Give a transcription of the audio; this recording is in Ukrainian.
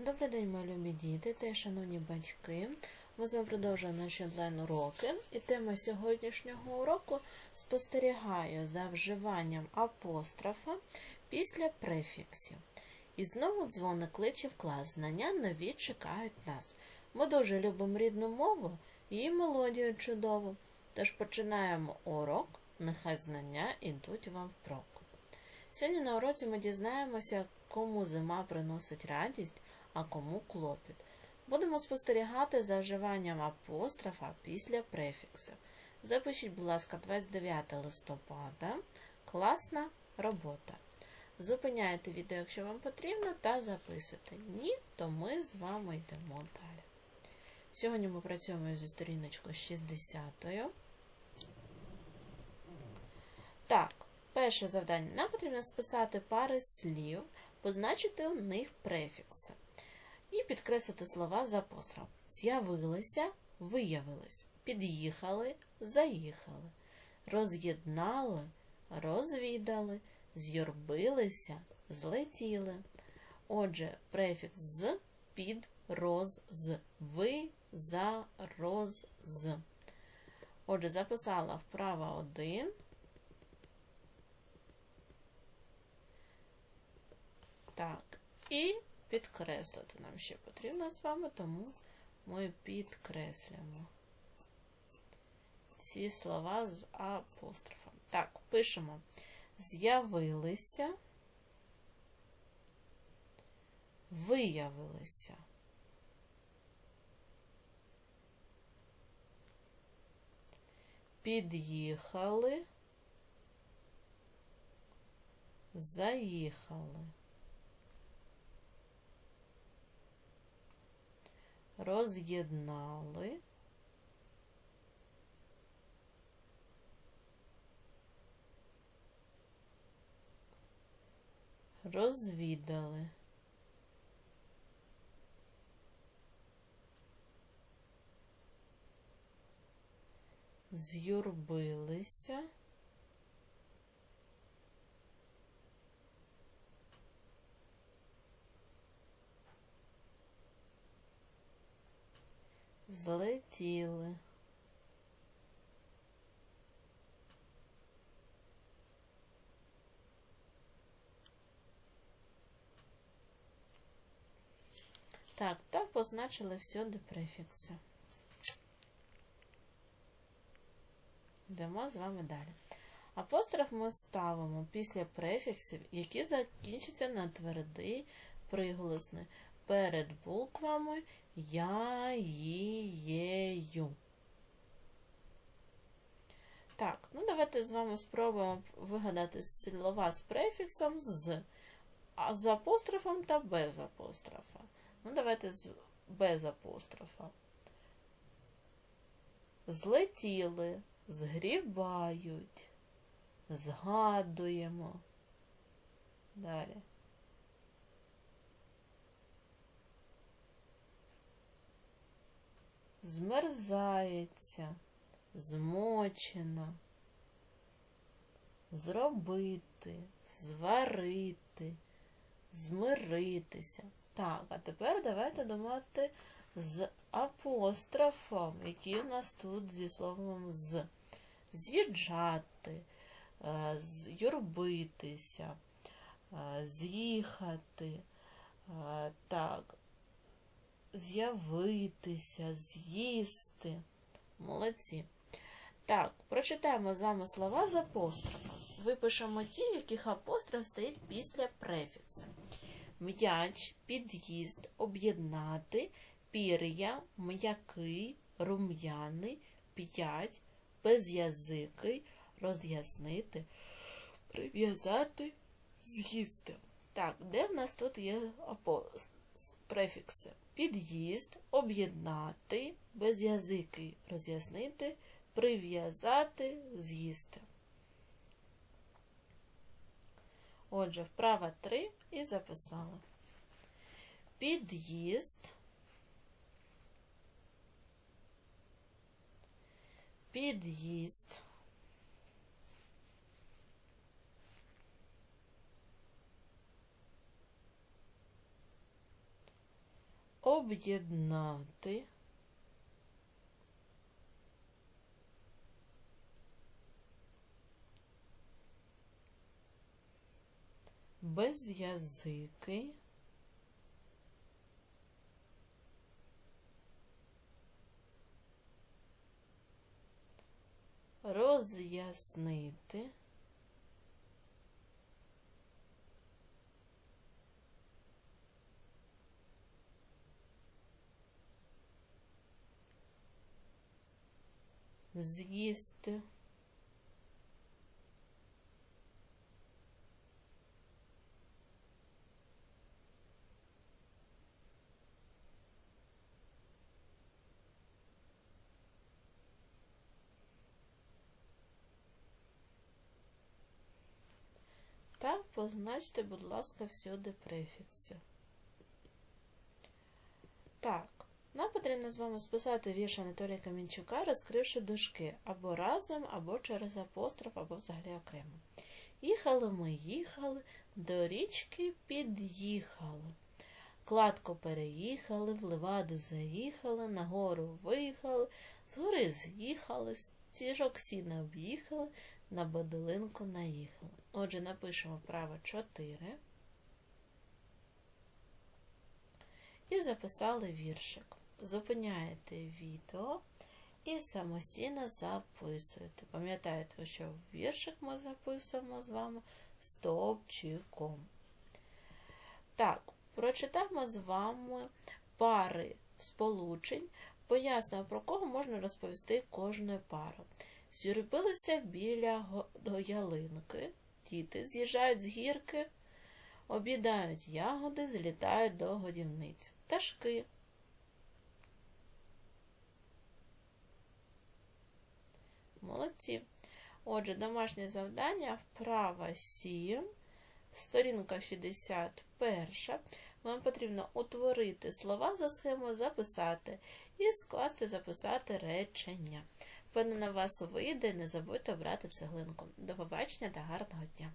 Добрий день, мої любі діти та шановні батьки. Ми з вами продовжуємо наші онлайн-уроки. І тема сьогоднішнього уроку спостерігаю за вживанням апострофа після префіксів. І знову дзвоник кличе в клас. Знання нові чекають нас. Ми дуже любимо рідну мову і мелодію чудову. Тож починаємо урок. Нехай знання йдуть вам впрок. Сьогодні на уроці ми дізнаємося, кому зима приносить радість, а кому клопіт. Будемо спостерігати за вживанням апострофа після префіксів. Запишіть, будь ласка, 29 листопада. Класна робота. Зупиняйте відео, якщо вам потрібно, та записуйте. Ні, то ми з вами йдемо далі. Сьогодні ми працюємо зі сторіночкою 60. Так, перше завдання. Нам потрібно списати пари слів, позначити у них префікси і підкреслити слова з апострофом. З'явилися, виявились, під'їхали, заїхали, роз'єднали, розвідали, з'юрбилися, злетіли. Отже, префікс з, під, роз, з, ви, за, роз, з. Отже, записала вправа 1. Так, і підкреслити нам ще потрібно з вами, тому ми підкреслюємо ці слова з апострофом. Так, пишемо. З'явилися, виявилися. Під'їхали, заїхали. Роз'єднали, розвідали. З'юрбилися. Злетіли. Так, та позначили всюди префікси. Йдемо з вами далі. Апостроф ми ставимо після префіксів, які закінчаться на твердий приголосний перед буквами я. Так, ну давайте з вами спробуємо вигадати слова з префіксом з, а з апострофом та без апострофа. Ну, давайте з без апострофа. Злетіли, згрібають, згадуємо. Далі. Змерзається, змочена, зробити, зварити, змиритися. Так, а тепер давайте думати з апострофом, який у нас тут зі словом з. З'їжджати, е, з'юрбитися, е, з'їхати. Е, так, з'явитися, з'їсти. Молодці. Так, прочитаємо з вами слова з апострофом. Випишемо ті, яких апостроф стоїть після префікса. М'яч, під'їзд, об'єднати, пір'я, м'який, рум'яний, п'ять, без'язикий, роз'яснити, прив'язати, з'їсти. Так, де в нас тут є префікси? під'їзд, об'єднати, без'язикий роз'яснити, прив'язати, з'їсти. Отже, вправа 3 і записала. Під'їзд, під'їзд. Об'єднати. Без'язики. Роз'яснити. З'їсти. Та позначте, будь ласка, всюди префікси. Так, нам потрібно з вами списати вірш Анатолія Камінчука, розкривши дужки або разом, або через апостроф, або взагалі окремо. Їхали ми, їхали, до річки під'їхали. Кладку переїхали, в леваду заїхали, на гору виїхали, з гори з'їхали, стіжок сіна об'їхали, на бодолинку наїхали. Отже, напишемо право 4 і записали віршик. Зупиняєте відео і самостійно записуєте. Пам'ятаєте, що віршик ми записуємо з вами стовпчиком. Так, прочитаємо з вами пари сполучень. Пояснимо, про кого можна розповісти кожною пару. Зюрбилися біля ялинки. Діти з'їжджають з гірки, обідають ягоди, злітають до годівниць. Пташки. Молодці. Отже, домашнє завдання вправа 7, сторінка 61. Вам потрібно утворити слова за схемою, записати і скласти, записати речення. Впевнена, вас вийде, не забудьте обрати цеглинку. До побачення та гарного дня!